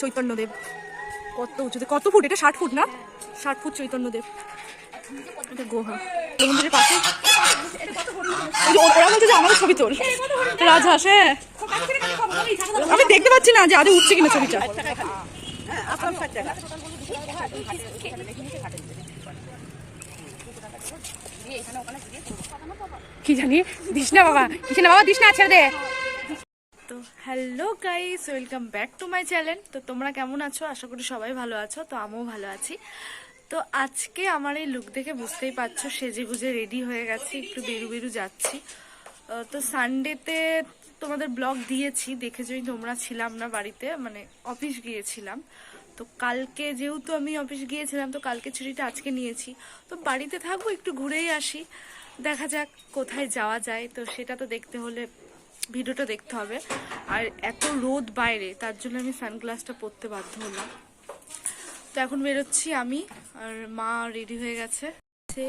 চৈতন্যদেব। কত উঁচুতে কত ফুট, এটা ষাট ফুট না? ষাট ফুট চৈতন্যদেব। এটা গোহা। যে আমাদের ছবি তোল। রাজহাঁস হ্যাঁ। আমি দেখতে পাচ্ছি না যে আদৌ উঠছে কিনা ছবিটা। কি জানি, দিস না বাবা, দিস না বাবা, দিস না, ছেড়ে দে। Hello guys welcome back to my channel তো তোমরা কেমন আছো? আশা করি সবাই ভালো আছো, তো আমিও ভালো আছি। তো আজকে আমার এই লুক দেখে বুঝতেই পারছ সেজে গুজে রেডি হয়ে গেছি, একটু বেরু বেরু যাচ্ছি। তো সানডেতে তোমাদের ব্লগ দিয়েছি দেখেছই তোমরা ছিলাম না বাড়িতে মানে অফিস গিয়েছিলাম। তো কালকে যেহেতু আমি অফিস গিয়েছিলাম, তো কালকে ছুটিটা আজকে নিয়েছি। তো বাড়িতে থাকব, একটু ঘুরেই আসি। দেখা যাক কোথায় যাওয়া যায়, তো সেটা তো দেখতে হলে ভিডিওটা দেখতে হবে। আর এত রোদ বাইরে, তার জন্য আমি সানগ্লাসটা পরতে বাধ্য হলাম। তো এখন বেরোচ্ছি আমি, আর মা রেডি হয়ে গেছে। সে,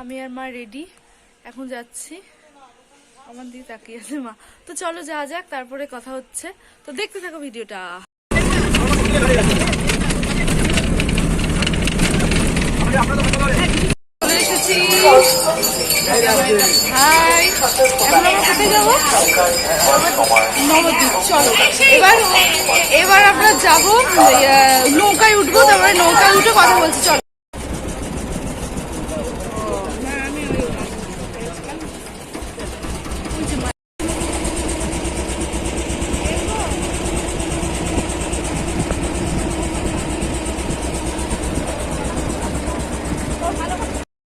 আমি আর মা রেডি এখন যাচ্ছি। আমার দিকে তাকিয়ে আছে মা। তো চলো যাওয়া যাক, তারপরে কথা হচ্ছে। তো দেখতে থাকো ভিডিওটা। চলে এবার এবার আমরা যাব নৌকায় উঠবো তারপরে নৌকায় উঠে কথা বলছি চলো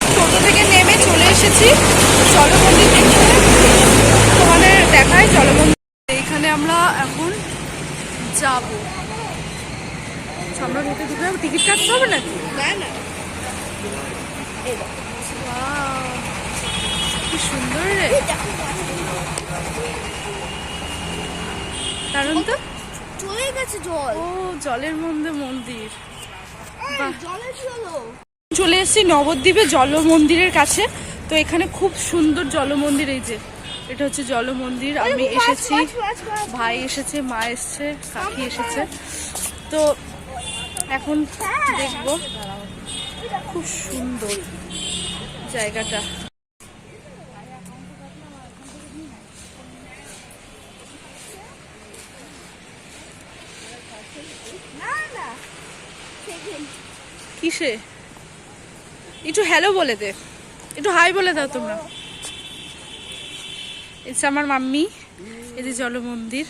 টোটো থেকে নেমে চলে এসেছি জলমন্দির দেখতে তোমাদের দেখায় জলমন্দির এখানে আমরা এখন যাব। আমরা ঢুকে ঢুকে টিকিট কাটতে হবে নাকি? না না। কি সুন্দর রে। কারণ তো? চলে গেছে জল। ও জলের মধ্যে মন্দির। চলে এসেছি নবদ্বীপে জল মন্দিরের কাছে। তো এখানে খুব সুন্দর জল মন্দির এই যে। এটা হচ্ছে জল মন্দির আমি এসেছি। ভাই এসেছে মা এসেছে কাকি এসেছে। তো এখন দেখব খুব সুন্দর জায়গাটা। কিসে? একটু হ্যালো বলে দে। একটু হাই বলে দাও তোমরা। এটা আমার মাম্মি এই যে জল মন্দির।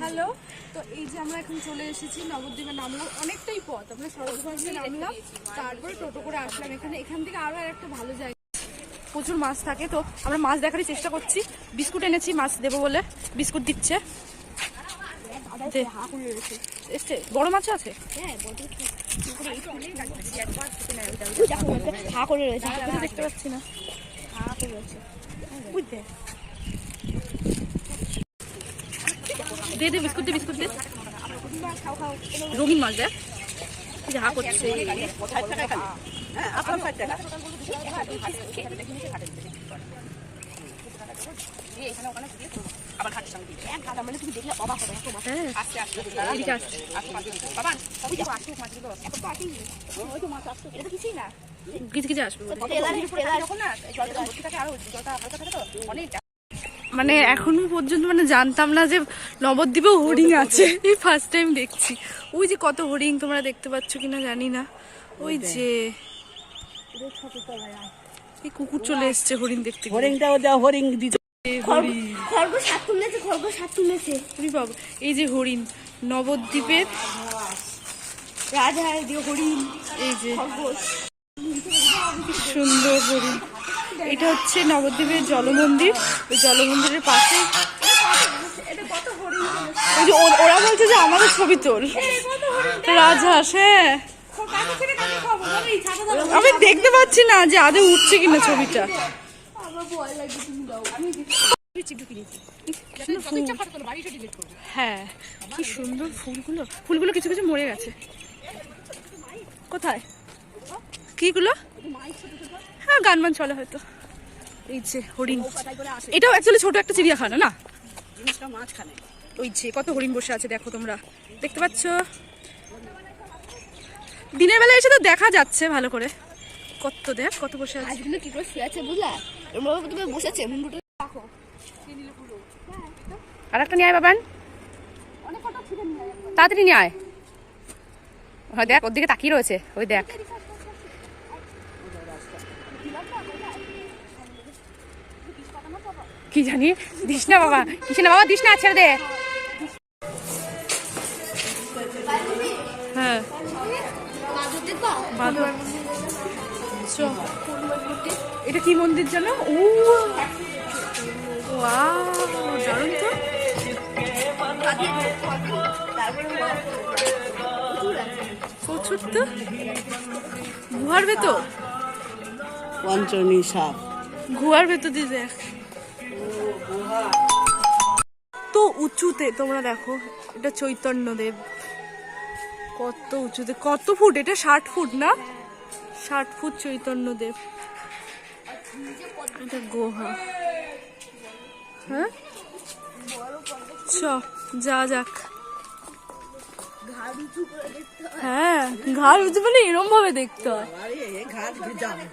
হ্যালো তো এই যে আমরা এখন চলে এসেছি নবদ্বীপে নামলাম অনেকটাই পথ আমরা সরস্বতী নামলাম তারপরে টোটো করে আসলাম এখানে। এখান থেকে আরও একটা ভালো জায়গা। প্রচুর মাছ থাকে তো আমরা মাছ দেখারই চেষ্টা করছি। বিস্কুট এনেছি মাছ দেবো বলে। বিস্কুট দিচ্ছে। এসছে বড় মাছ আছে? হা করে রয়েছে দেখতে পাচ্ছি না ওই দে। দে দে বিস্কুট দে বিস্কুট দে রঙিন মাছ দেখ হ্যাঁ এদিকে আসছে। মানে এখনও পর্যন্ত মানে জানতাম না যে নবদ্বীপেও হরিণ আছে। এই ফার্স্ট টাইম দেখছি। ওই যে কত হরিণ তোমরা দেখতে পাচ্ছ কিনা জানি না। ওই যে। কুকুর চলে এসছে হরিণ দেখতে গিয়ে। হরিংটাও হরিং দিতে খরগোশ হাত তুলেছে খরগোশ হাত তুলেছে। ওরে বাবা, এই যে হরিণ নবদ্বীপের রাজা দিয়ে হরিণ এই যে সুন্দর হরিণ। এটা হচ্ছে নবদ্বীপের জলমন্দির। ওই জলমন্দিরের পাশে ওই যে ওরা বলছে যে আমাদের ছবি তোল। রাজহাঁস হ্যাঁ আমি দেখতে পাচ্ছি না যে আদৌ উঠছে কিনা ছবিটা। হ্যাঁ কি সুন্দর ফুলগুলো। ফুলগুলো কিছু কিছু মরে গেছে। কোথায়? হ্যাঁ গান চলে হয়তো। এই যে হরিণ। এটাও অ্যাকচুয়ালি ছোট একটা চিড়িয়াখানা, না? ওই যে কত হরিণ বসে আছে, দেখো তোমরা। দেখতে পাচ্ছ? দিনের বেলা এসে তো দেখা যাচ্ছে ভালো করে। কত দেখ, কত বসে আছে। কি করে শুয়ে আছে বুঝলা তুমি বসেছে মুন্ডুটা রাখো আর একটা নিয়ে আয় বাবান। তাড়াতাড়ি নিয়ে আয় হয় দেখ ওর দিকে তাকিয়ে রয়েছে ওই দেখ কি জানি দিস না বাবা দিস না বাবা দিস না ছেড়ে দে হ্যাঁ চ। এটা কি মন্দির জানো? ও! দারুণ তো। প্রচুর তো। গুহার ভেতর? পঞ্চমী সাপ। গুহার ভেতর দিয়ে দেখ। তো উঁচুতে তোমরা দেখো এটা চৈতন্যদেব। কত উঁচুতে কত ফুট? এটা ষাট ফুট না? ষাট ফুট চৈতন্যদেব। এটা গুহা। হ্যাঁ? চ, যা যাক। হ্যাঁ ঘাড় মানে দেখতে হয়।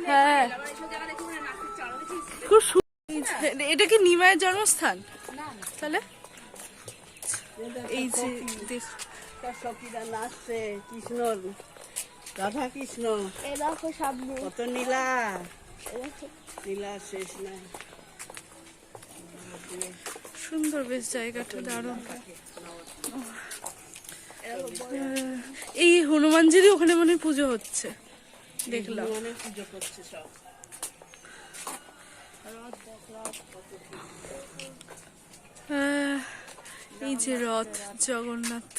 হ্যাঁ। খুব এটা কি নিমায়ের জন্মস্থান? তাহলে? এই যে দেখ সখীরা রাধা কৃষ্ণ সামনে। কত নীলা। নীলা শেষ নাই সুন্দর বেশ জায়গাটা দারুণ। এই হনুমানজিরই ওখানে মনে হয় পুজো হচ্ছে। দেখলাম। পুজো করছে সব। এই যে রথ জগন্নাথ।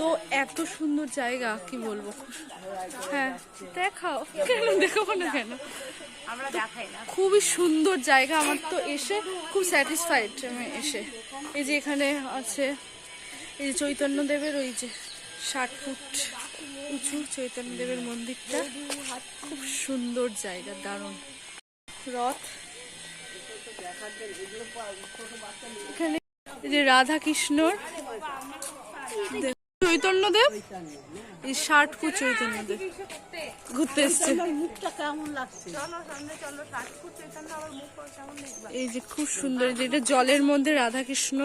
তো এত সুন্দর জায়গা, কি বলব? হ্যাঁ দেখাও। কেন দেখাবো না কেন? খুবই সুন্দর জায়গা আমার তো এসে খুব স্যাটিসফাইড আমি এসে। এই যে এখানে আছে, এই যে চৈতন্যদেবের ওই যে ষাট ফুট উঁচু চৈতন্যদেবের মন্দিরটা। খুব সুন্দর জায়গা, দারুণ। রথ। এখানে যে রাধা কৃষ্ণর চৈতন্যদেব, এই ফুট চৈতন্যদেব ঘুরতে এসছে। এই যে খুব সুন্দর, এই যে এটা জলের মধ্যে রাধা কৃষ্ণ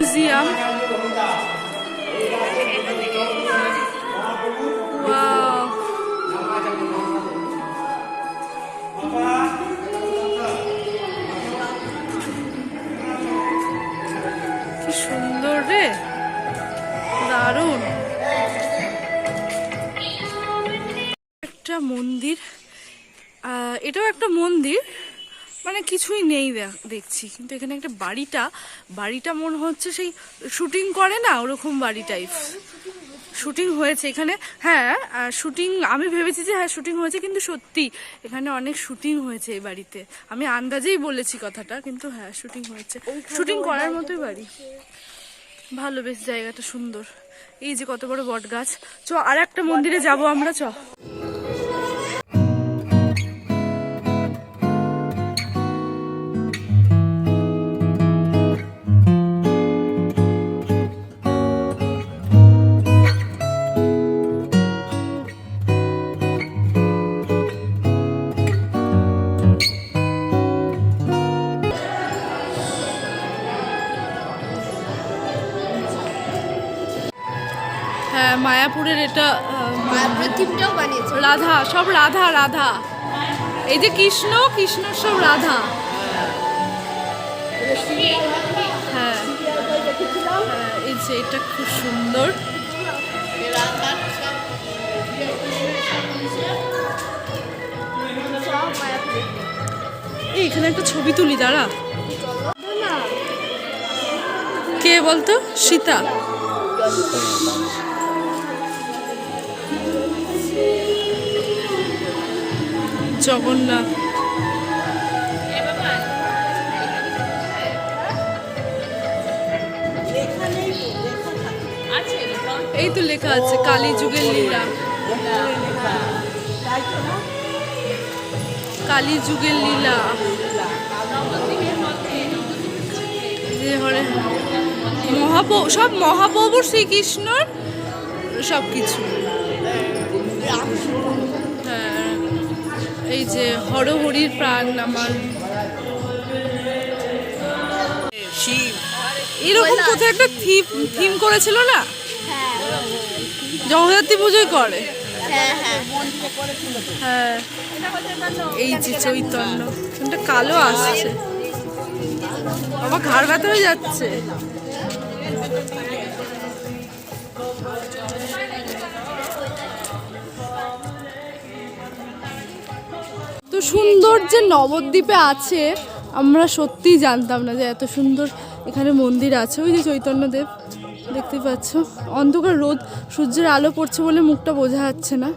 মিউজিয়াম। একটা মন্দির মানে কিছুই নেই দেখ- দেখছি। কিন্তু এখানে একটা বাড়িটা বাড়িটা মনে হচ্ছে সেই শুটিং করে না ওরকম বাড়ি টাইপ শুটিং হয়েছে এখানে হ্যাঁ শুটিং আমি ভেবেছি যে হ্যাঁ শুটিং হয়েছে কিন্তু সত্যি এখানে অনেক শুটিং হয়েছে এই বাড়িতে। আমি আন্দাজেই বলেছি কথাটা কিন্তু হ্যাঁ শুটিং হয়েছে। শুটিং করার মতোই বাড়ি। ভালো বেশ জায়গাটা সুন্দর। এই যে কত বড় বট গাছ চ আর একটা মন্দিরে যাব আমরা চ। মায়াপুরের এটা থিমটাও বানিয়েছে রাধা সব রাধা রাধা। এই যে কৃষ্ণ কৃষ্ণ সব রাধা। হ্যাঁ। হ্যাঁ, এই যে এটা খুব সুন্দর। এই এখানে একটা ছবি তুলি দাঁড়া। কে বলতো? সীতা। জগন্নাথ। এই তো লেখা আছে, কালী যুগের লীলা। কালী যুগের লীলা। মহাপ্রভু, সব মহাপ্রভু শ্রীকৃষ্ণর সব কিছু এই যে হরহরির প্রাণ আমার। এরকম কোথাও একটা থিম থিম করেছিল না? জগদ্ধাত্রী পুজোই করে? হ্যাঁ হ্যাঁ। হ্যাঁ। এই যে চৈতন্য কোনটা কালো আসছে। বাবা ঘাড় ব্যথা হয়ে যাচ্ছে। সুন্দর যে নবদ্বীপে আছে, আমরা সত্যিই জানতাম না যে এত সুন্দর এখানে মন্দির আছে। ওই যে চৈতন্যদেব, দেখতে পাচ্ছ? অন্ধকার রোদ, সূর্যের আলো পড়ছে বলে মুখটা বোঝা যাচ্ছে না।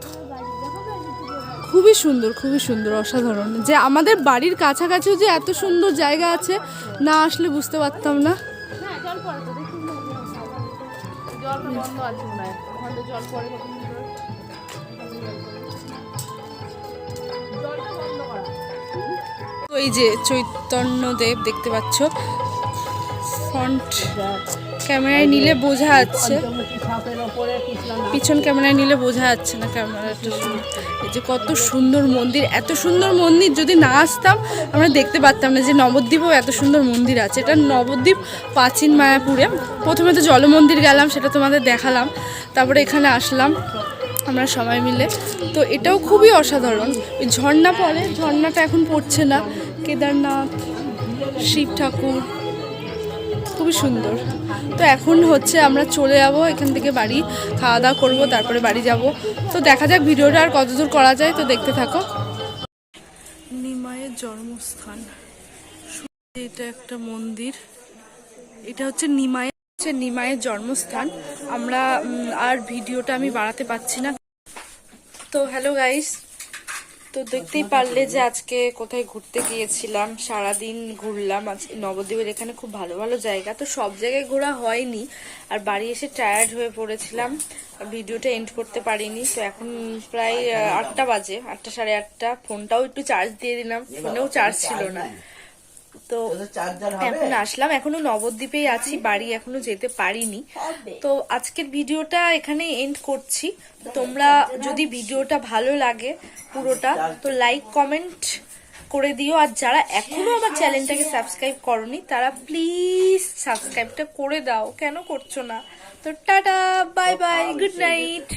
খুবই সুন্দর খুবই সুন্দর, অসাধারণ। যে আমাদের বাড়ির কাছাকাছিও যে এত সুন্দর জায়গা আছে, না আসলে বুঝতে পারতাম না। তো এই যে চৈতন্যদেব দেখতে পাচ্ছ। ফ্রন্ট ক্যামেরায় নিলে বোঝা যাচ্ছে। পিছন ক্যামেরায় নিলে বোঝা যাচ্ছে না ক্যামেরাটা এই যে কত সুন্দর মন্দির, এত সুন্দর মন্দির যদি না আসতাম আমরা দেখতে পারতাম না যে নবদ্বীপও এত সুন্দর মন্দির আছে। এটা নবদ্বীপ প্রাচীন মায়াপুরে। প্রথমে তো জলমন্দির গেলাম, সেটা তোমাদের দেখালাম। তারপরে এখানে আসলাম আমরা সবাই মিলে। তো এটাও খুবই অসাধারণ। ওই ঝর্ণা পড়ে, ঝর্ণাটা এখন পড়ছে না। কেদারনাথ, শিব ঠাকুর, খুবই সুন্দর। তো এখন হচ্ছে আমরা চলে যাব, এখান থেকে বাড়ি খাওয়া দাওয়া করব, তারপরে বাড়ি যাব। তো দেখা যাক ভিডিওটা আর কতদূর করা যায়, তো দেখতে থাকো। নিমায়ের জন্মস্থান। এটা একটা মন্দির। এটা হচ্ছে নিমায়ের হচ্ছে নিমায়ের জন্মস্থান। আমরা আর ভিডিওটা আমি বাড়াতে পারছি না। তো হ্যালো গাইস তো দেখতেই পারলে যে আজকে কোথায় ঘুরতে গিয়েছিলাম, সারাদিন ঘুরলাম আজ নবদ্বীপের এখানে খুব ভালো ভালো জায়গা, তো সব জায়গায় ঘোরা হয়নি। আর বাড়ি এসে টায়ার্ড হয়ে পড়েছিলাম ভিডিওটা এন্ড করতে পারিনি, তো এখন প্রায় আটটা বাজে, আটটা সাড়ে আটটা, ফোনটাও একটু চার্জ দিয়ে দিলাম, ফোনেও চার্জ ছিল না। তো এখন আসলাম। এখনও নবদ্বীপেই আছি বাড়ি এখনও যেতে পারিনি। তো আজকের ভিডিওটা এখানে এন্ড করছি। তোমরা যদি ভিডিওটা ভালো লাগে পুরোটা তো লাইক কমেন্ট করে দিও। আর যারা এখনও আমার চ্যানেলটাকে সাবস্ক্রাইব করনি তারা প্লিজ সাবস্ক্রাইবটা করে দাও। কেন করছ না? তো tata bye bye good night